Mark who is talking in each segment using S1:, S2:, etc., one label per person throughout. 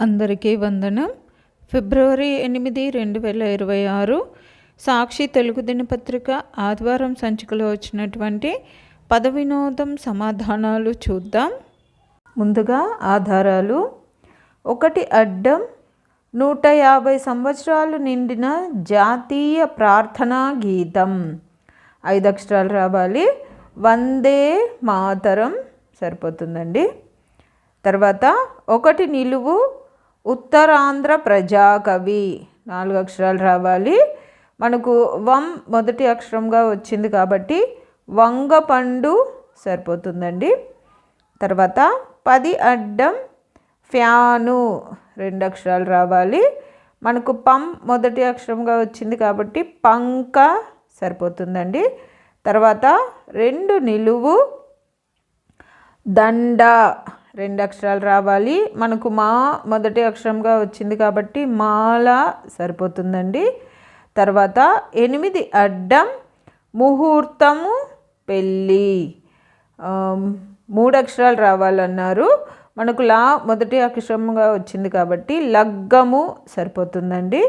S1: అందరికీ వందనం. ఫిబ్రవరి ఎనిమిది రెండు వేల ఇరవై ఆరు సాక్షి తెలుగు దినపత్రిక ఆదివారం సంచికలో వచ్చినటువంటి పద వినోదం సమాధానాలు చూద్దాం. ముందుగా ఆధారాలు. ఒకటి అడ్డం నూట యాభై సంవత్సరాలు నిండిన జాతీయ ప్రార్థనా గీతం. ఐదు అక్షరాలు రావాలి. వందే మాతరం సరిపోతుందండి. తర్వాత ఒకటి నిలువు ఉత్తరాంధ్ర ప్రజాకవి. నాలుగు అక్షరాలు రావాలి. మనకు వం మొదటి అక్షరంగా వచ్చింది కాబట్టి వంగపండు సరిపోతుందండి. తర్వాత పది అడ్డం ఫ్యాను రెండు అక్షరాలు రావాలి. మనకు పం మొదటి అక్షరంగా వచ్చింది కాబట్టి పంక సరిపోతుందండి. తర్వాత రెండు నిలువు దండ రెండు అక్షరాలు రావాలి. మనకు మా మొదటి అక్షరంగా వచ్చింది కాబట్టి మాల సరిపోతుందండి. తర్వాత ఎనిమిది అడ్డం ముహూర్తము పెళ్ళి. మూడు అక్షరాలు రావాలన్నారు. మనకు లా మొదటి అక్షరంగా వచ్చింది కాబట్టి లగ్గము సరిపోతుందండి.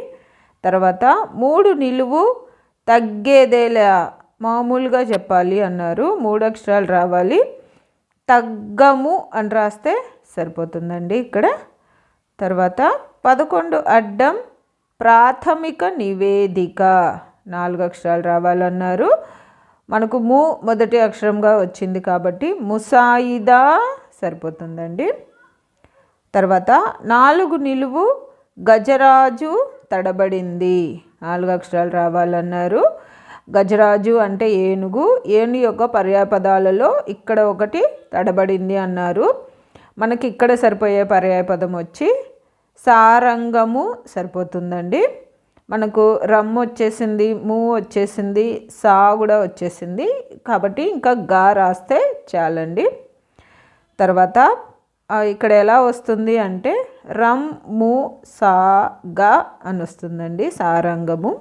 S1: తర్వాత మూడు నిలువు తగ్గేదేలా మామూలుగా చెప్పాలి అన్నారు. మూడు అక్షరాలు రావాలి. తగ్గము అని రాస్తే సరిపోతుందండి ఇక్కడ. తర్వాత పదకొండు అడ్డం ప్రాథమిక నివేదిక. నాలుగు అక్షరాలు రావాలన్నారు. మనకు ము మొదటి అక్షరంగా వచ్చింది కాబట్టి ముసాయిదా సరిపోతుందండి. తర్వాత నాలుగు నిలువు గజరాజు తడబడింది. నాలుగు అక్షరాలు రావాలన్నారు. గజరాజు అంటే ఏనుగు. ఏను యొక్క పర్యాయపదాలలో ఇక్కడ ఒకటి తడబడింది అన్నారు. మనకి ఇక్కడ సరిపోయే పర్యాయపదం వచ్చి సారంగము సరిపోతుందండి. మనకు రమ్ము వచ్చేసింది మూ వచ్చేసింది సా కూడా వచ్చేసింది. కాబట్టి ఇంకా గా రాస్తే చాలండి. తర్వాత ఇక్కడ ఎలా వస్తుంది అంటే రమ్ ము సా గా అని వస్తుందండి సారంగము.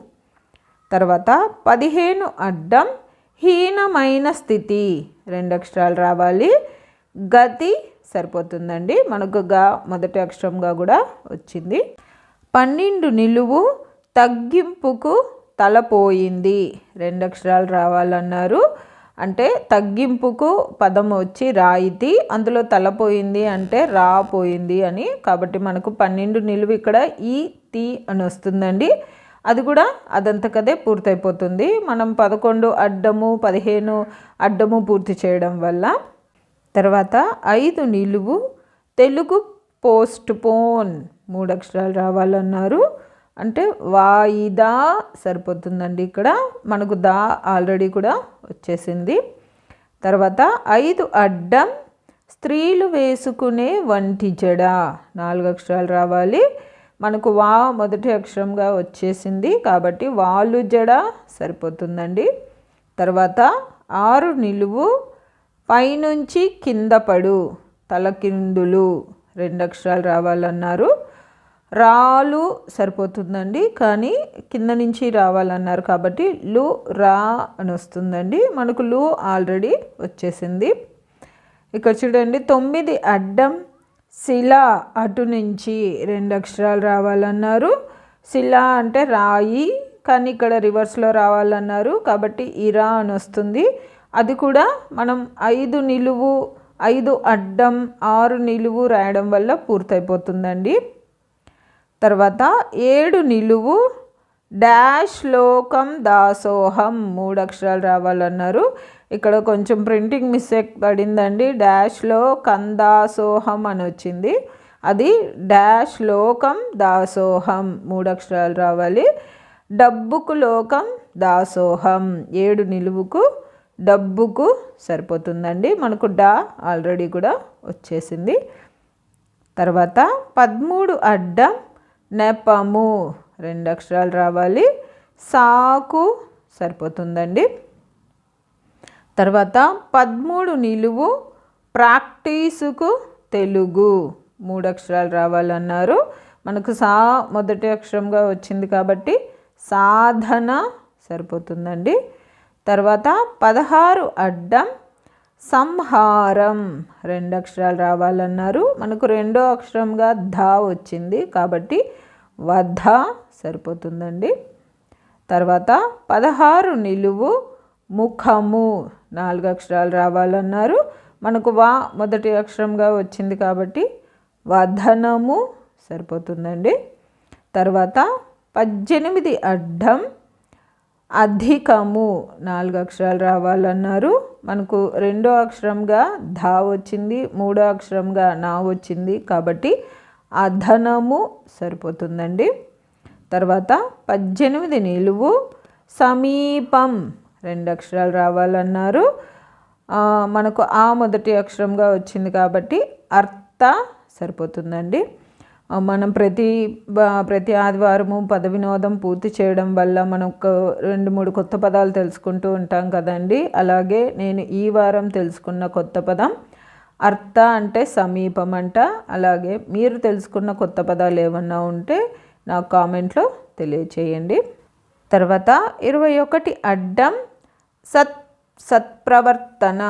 S1: తర్వాత పదిహేను అడ్డం హీనమైన స్థితి. రెండు అక్షరాలు రావాలి. గతి సరిపోతుందండి. మనకు గా మొదటి అక్షరంగా కూడా వచ్చింది. పన్నెండు నిలువు తగ్గింపుకు తలపోయింది. రెండు అక్షరాలు రావాలన్నారు. అంటే తగ్గింపుకు పదం వచ్చి రాయితీ అందులో తలపోయింది అంటే రాపోయింది అని. కాబట్టి మనకు పన్నెండు నిలువు ఇక్కడ ఈ తి అని వస్తుందండి. అది కూడా అదంతకదే పూర్తయిపోతుంది. మనం పదకొండు అడ్డము పదిహేను అడ్డము పూర్తి చేయడం వల్ల తర్వాత ఐదు నిలువు తెలుగు పోస్ట్ పోన్ మూడు అక్షరాలు రావాలన్నారు. అంటే వాయిదా సరిపోతుందండి ఇక్కడ. మనకు దా ఆల్రెడీ కూడా వచ్చేసింది. తర్వాత ఐదు అడ్డం స్త్రీలు వేసుకునే వంటి జడ నాలుగు అక్షరాలు రావాలి. మనకు వా మొదటి అక్షరంగా వచ్చేసింది కాబట్టి వాళ్ళు జడ సరిపోతుందండి. తర్వాత ఆరు నిలువు పైనుంచి కింద పడు తలకిందులు రెండు అక్షరాలు రావాలన్నారు. రాలు సరిపోతుందండి కానీ కింద నుంచి రావాలన్నారు కాబట్టి లు రా అని వస్తుందండి. మనకు లు ఆల్రెడీ వచ్చేసింది. ఇక్కడ చూడండి తొమ్మిది అడ్డం శిల అటు నుంచి రెండు అక్షరాలు రావాలన్నారు. శిల అంటే రాయి కానీ ఇక్కడ రివర్స్లో రావాలన్నారు. కాబట్టి ఇరా అని వస్తుంది. అది కూడా మనం ఐదు నిలువు ఐదు అడ్డం ఆరు నిలువు రాయడం వల్ల పూర్తయిపోతుందండి. తర్వాత ఏడు నిలువు డాష్ లోకం దాసోహం మూడు అక్షరాలు రావాలన్నారు. ఇక్కడ కొంచెం ప్రింటింగ్ మిస్టేక్ పడిందండి. డాష్లో కందాసోహం అని వచ్చింది. అది డాష్ లోకం దాసోహం. మూడు అక్షరాలు రావాలి. డబ్బుకు లోకం దాసోహం. ఏడు నిలువుకు డబ్బుకు సరిపోతుందండి. మనకు డా ఆల్రెడీ కూడా వచ్చేసింది. తర్వాత పదమూడు అడ్డం నెపము. రెండు అక్షరాలు రావాలి. సాకు సరిపోతుందండి. తర్వాత పదమూడు నిలువు ప్రాక్టీసుకు తెలుగు. మూడు అక్షరాలు రావాలన్నారు. మనకు సా మొదటి అక్షరంగా వచ్చింది కాబట్టి సాధన సరిపోతుందండి. తర్వాత పదహారు అడ్డం సంహారం రెండు అక్షరాలు రావాలన్నారు. మనకు రెండో అక్షరంగా ధ వచ్చింది కాబట్టి వధ సరిపోతుందండి. తర్వాత పదహారు నిలువు ముఖము నాలుగు అక్షరాలు రావాలన్నారు. మనకు వా మొదటి అక్షరంగా వచ్చింది కాబట్టి వధనము సరిపోతుందండి. తర్వాత పద్దెనిమిది అడ్డం అధికము నాలుగు అక్షరాలు రావాలన్నారు. మనకు రెండో అక్షరంగా ధా వచ్చింది మూడో అక్షరంగా నా వచ్చింది కాబట్టి అధనము సరిపోతుందండి. తర్వాత పద్దెనిమిది నిలువు సమీపం రెండు అక్షరాలు రావాలన్నారు. మనకు ఆ మొదటి అక్షరంగా వచ్చింది కాబట్టి అర్థ సరిపోతుందండి. మనం ప్రతి ప్రతి ఆదివారము పద వినోదం పూర్తి చేయడం వల్ల మనకు రెండు మూడు కొత్త పదాలు తెలుసుకుంటూ ఉంటాం కదండి. అలాగే నేను ఈ వారం తెలుసుకున్న కొత్త పదం అర్థ అంటే సమీపం అంట అలాగే మీరు తెలుసుకున్న కొత్త పదాలు ఏమన్నా ఉంటే నాకు కామెంట్లో తెలియచేయండి. తర్వాత ఇరవై ఒకటి అడ్డం సత్ సత్ప్రవర్తన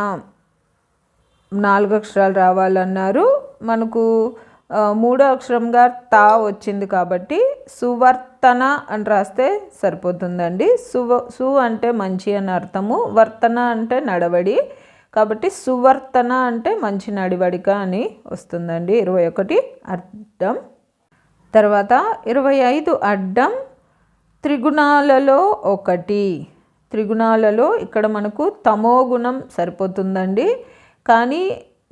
S1: నాలుగు అక్షరాలు రావాలన్నారు. మనకు మూడో అక్షరంగా తా వచ్చింది కాబట్టి సువర్తన అని రాస్తే సరిపోతుందండి. సువ సు అంటే మంచి అని అర్థము వర్తన అంటే నడవడి కాబట్టి సువర్తన అంటే మంచి నడివడిక అని వస్తుందండి. ఇరవై ఒకటి అడ్డం తర్వాత ఇరవై ఐదు అడ్డం త్రిగుణాలలో ఒకటి. త్రిగుణాలలో ఇక్కడ మనకు తమో గుణం సరిపోతుందండి. కానీ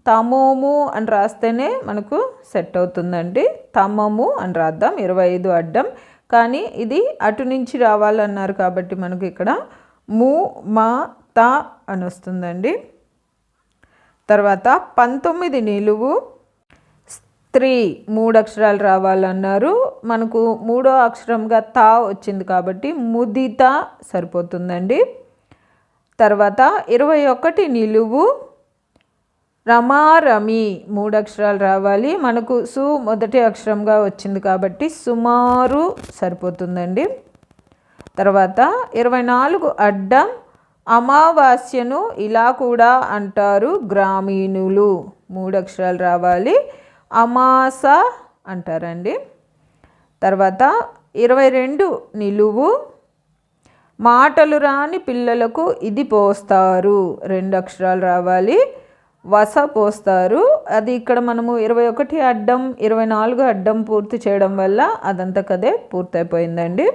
S1: తమోము అని రాస్తేనే మనకు సెట్ అవుతుందండి. తమము అని రాద్దాం ఇరవై ఐదు అడ్డం. కానీ ఇది అటు నుంచి రావాలన్నారు కాబట్టి మనకు ఇక్కడ ము మా త అని వస్తుందండి. తర్వాత పంతొమ్మిది నిలువు త్రీ మూడు అక్షరాలు రావాలన్నారు. మనకు మూడో అక్షరంగా తా వచ్చింది కాబట్టి ముదిత సరిపోతుందండి. తర్వాత ఇరవై ఒకటి నిలువు రమారమి మూడు అక్షరాలు రావాలి. మనకు సు మొదటి అక్షరంగా వచ్చింది కాబట్టి సుమారు సరిపోతుందండి. తర్వాత ఇరవై నాలుగు అడ్డం అమావాస్యను ఇలా కూడా అంటారు గ్రామీణులు. మూడు అక్షరాలు రావాలి. అమాస అంటారండి. తర్వాత ఇరవై రెండు నిలువు. మాటలు రాని పిల్లలకు ఇది పోస్తారు. రెండు అక్షరాలు రావాలి. వస పోస్తారు. అది ఇక్కడ మనము ఇరవై ఒకటి అడ్డం ఇరవై నాలుగు అడ్డం పూర్తి చేయడం వల్ల అదంతా కదే పూర్తయిపోయిందండి.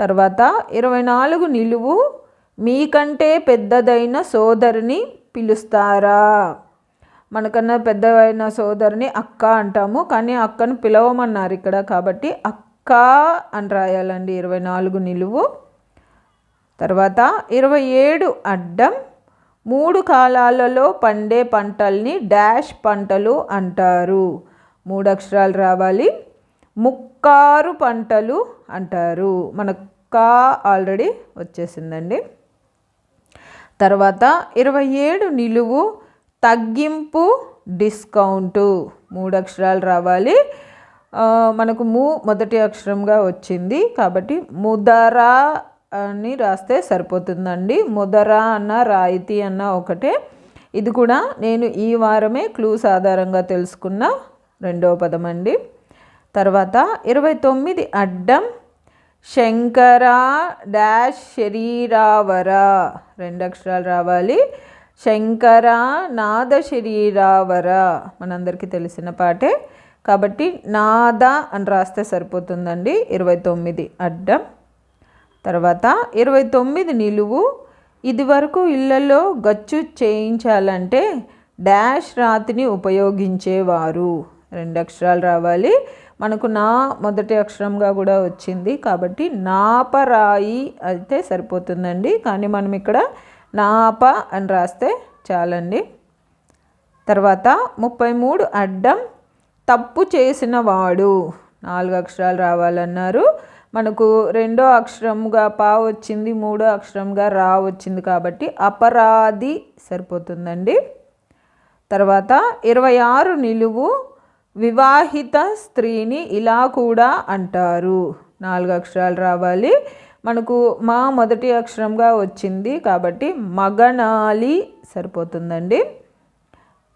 S1: తర్వాత ఇరవై నాలుగు నిలువు. మీకంటే పెద్దదైన సోదరిని పిలుస్తారా? మనకన్నా పెద్దవైన సోదరిని అక్క అంటాము. కానీ అక్కను పిలవమన్నారు ఇక్కడ కాబట్టి అక్క అని రాయాలండి. ఇరవై నాలుగు నిలువు. తర్వాత ఇరవై ఏడు అడ్డం. మూడు కాలాలలో పండే పంటల్ని డాష్ పంటలు అంటారు. మూడు అక్షరాలు రావాలి. ముక్కారు పంటలు అంటారు. మన కా ఆల్రెడీ వచ్చేసిందండి. తర్వాత ఇరవై ఏడు నిలువు. తగ్గింపు డిస్కౌంటు. మూడు అక్షరాలు రావాలి మనకు ము మొదటి అక్షరంగా వచ్చింది కాబట్టి ముదరా అని రాస్తే సరిపోతుందండి. ముదర అన్న రాయితీ అన్న ఒకటే. ఇది కూడా నేను ఈ వారమే క్లూస్ ఆధారంగా తెలుసుకున్న రెండవ పదం అండి తర్వాత ఇరవై తొమ్మిది అడ్డం శంకర డాష్ శరీరావర. రెండు అక్షరాలు రావాలి. శంకర నాద శరీరావర మనందరికీ తెలిసిన పాటే. కాబట్టి నాద అని రాస్తే సరిపోతుందండి. ఇరవై తొమ్మిది అడ్డం. తర్వాత ఇరవై తొమ్మిది నిలువు. ఇది వరకు ఇళ్ళలో గచ్చు చేయించాలంటే డాష్ రాతిని ఉపయోగించేవారు. రెండు అక్షరాలు రావాలి. మనకు నా మొదటి అక్షరంగా కూడా వచ్చింది. కాబట్టి నాపరాయి అయితే సరిపోతుందండి. కానీ మనం ఇక్కడ నాప అని రాస్తే చాలండి. తర్వాత ముప్పై మూడు అడ్డం తప్పు చేసిన వాడు నాలుగు అక్షరాలు రావాలన్నారు. మనకు రెండో అక్షరంగా పా వచ్చింది మూడో అక్షరంగా రా వచ్చింది కాబట్టి అపరాధి సరిపోతుందండి. తర్వాత ఇరవై ఆరు నిలువు వివాహిత స్త్రీని ఇలా కూడా అంటారు. నాలుగు అక్షరాలు రావాలి. మనకు మా మొదటి అక్షరంగా వచ్చింది కాబట్టి మగనాలి సరిపోతుందండి.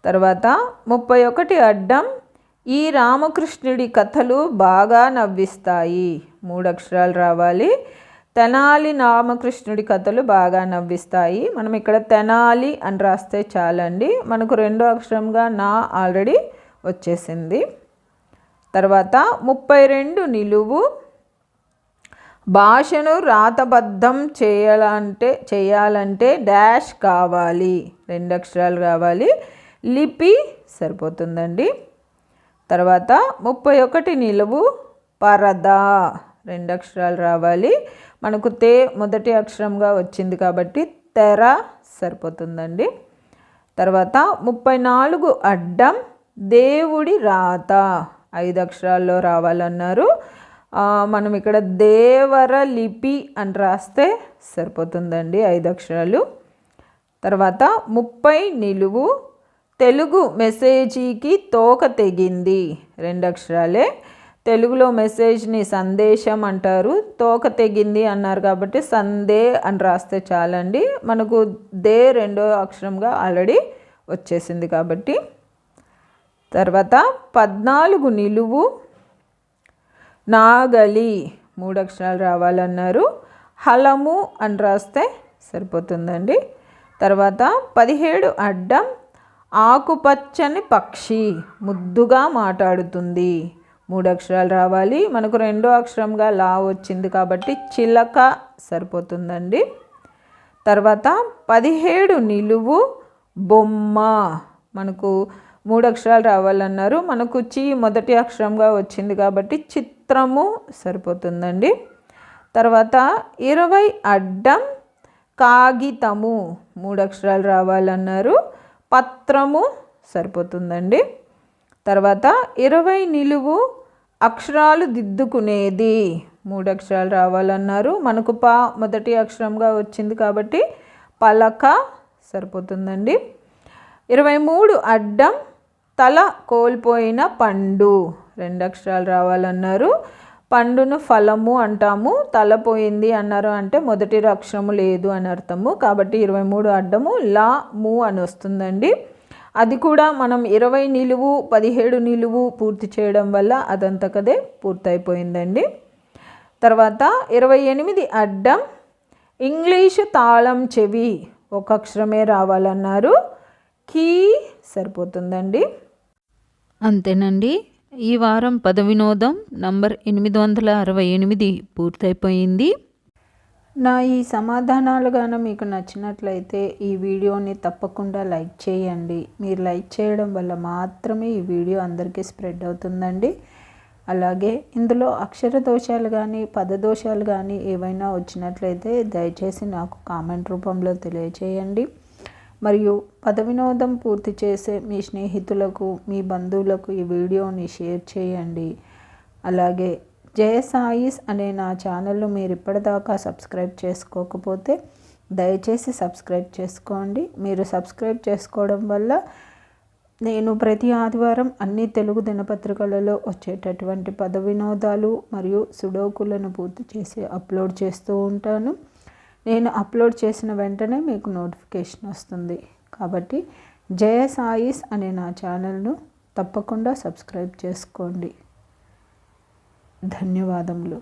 S1: తర్వాత ముప్పై ఒకటి అడ్డం ఈ రామకృష్ణుడి కథలు బాగా నవ్విస్తాయి. మూడు అక్షరాలు రావాలి. తెనాలి రామకృష్ణుడి కథలు బాగా నవ్విస్తాయి. మనం ఇక్కడ తెనాలి అని రాస్తే చాలండి. మనకు రెండో అక్షరంగా నా ఆల్రెడీ వచ్చేసింది. తర్వాత ముప్పై రెండు నిలువు భాషను రాతబద్ధం చేయాలంటే చేయాలంటే డాష్ కావాలి. రెండు అక్షరాలు కావాలి. లిపి సరిపోతుందండి. తర్వాత ముప్పై ఒకటి నిలువు పరదా. రెండు అక్షరాలు రావాలి. మనకు తే మొదటి అక్షరంగా వచ్చింది కాబట్టి తెర సరిపోతుందండి. తర్వాత ముప్పై నాలుగు అడ్డం దేవుడి రాత. ఐదు అక్షరాల్లో రావాలన్నారు. మనం ఇక్కడ దేవర లిపి అని రాస్తే సరిపోతుందండి ఐదు అక్షరాలు. తర్వాత ముప్పై నిలువు తెలుగు మెసేజీకి తోక తెగింది రెండు అక్షరాలే. తెలుగులో మెసేజ్ని సందేశం అంటారు తోక తెగింది అన్నారు కాబట్టి సందే అని రాస్తే చాలండి. మనకు దే రెండో అక్షరంగా ఆల్రెడీ వచ్చేసింది కాబట్టి. తర్వాత పద్నాలుగు నిలువు నాగలి. మూడు అక్షరాలు రావాలన్నారు. హలము అని రాస్తే సరిపోతుందండి. తర్వాత పదిహేడు అడ్డం. ఆకుపచ్చని పక్షి ముద్దుగా మాట్లాడుతుంది. మూడు అక్షరాలు రావాలి. మనకు రెండో అక్షరంగా లా వచ్చింది కాబట్టి చిలక సరిపోతుందండి. తర్వాత పదిహేడు నిలువు బొమ్మ. మనకు మూడు అక్షరాలు రావాలన్నారు. మనకు చి మొదటి అక్షరంగా వచ్చింది కాబట్టి చిత్రము సరిపోతుందండి. తర్వాత ఇరవై అడ్డం కాగితము మూడు అక్షరాలు రావాలన్నారు. పత్రము సరిపోతుందండి. తర్వాత ఇరవై నిలువు అక్షరాలు దిద్దుకునేది మూడు అక్షరాలు రావాలన్నారు. మనకు పా మొదటి అక్షరంగా వచ్చింది కాబట్టి పలక సరిపోతుందండి. ఇరవై మూడు అడ్డం తల కోల్పోయిన పండు. రెండు అక్షరాలు రావాలన్నారు. పండును ఫలము అంటాము. తల పోయింది అన్నారు అంటే మొదటి అక్షరము లేదు అని అర్థము. కాబట్టి ఇరవై మూడు అడ్డము లా ము అని వస్తుందండి. అది కూడా మనం ఇరవై నిలువు పదిహేడు నిలువు పూర్తి చేయడం వల్ల అదంతకదే పూర్తయిపోయిందండి. తర్వాత ఇరవై ఎనిమిది అడ్డం. ఇంగ్లీషు తాళం చెవి ఒక అక్షరమే రావాలన్నారు. కీ సరిపోతుందండి.
S2: అంతేనండి. ఈ వారం పద వినోదం నంబర్ ఎనిమిది వందల అరవై ఎనిమిది పూర్తయిపోయింది.
S1: నా ఈ సమాధానాలు గాన మీకు నచ్చినట్లయితే ఈ వీడియోని తప్పకుండా లైక్ చేయండి. మీరు లైక్ చేయడం వల్ల మాత్రమే ఈ వీడియో అందరికీ స్ప్రెడ్ అవుతుందండి. అలాగే ఇందులో అక్షర దోషాలు కానీ పదదోషాలు కానీ ఏవైనా వచ్చినట్లయితే దయచేసి నాకు కామెంట్ రూపంలో తెలియచేయండి. మరియు పద వినోదం పూర్తి చేసే మీ స్నేహితులకు మీ బంధువులకు ఈ వీడియోని షేర్ చేయండి. అలాగే జయ సాయిస్ అనే నా ఛానల్ను మీరు ఇప్పటిదాకా సబ్స్క్రైబ్ చేసుకోకపోతే దయచేసి సబ్స్క్రైబ్ చేసుకోండి. మీరు సబ్స్క్రైబ్ చేసుకోవడం వల్ల నేను ప్రతి ఆదివారం అన్ని తెలుగు దినపత్రికలలో వచ్చేటటువంటి పద వినోదాలు మరియు సుడోకులను పూర్తి చేసి అప్లోడ్ చేస్తూ ఉంటాను. నేను అప్లోడ్ చేసిన వెంటనే మీకు నోటిఫికేషన్ వస్తుంది. కాబట్టి జయ సాయిస్ అనే నా ఛానల్ను తప్పకుండా సబ్స్క్రైబ్ చేసుకోండి. ధన్యవాదములు.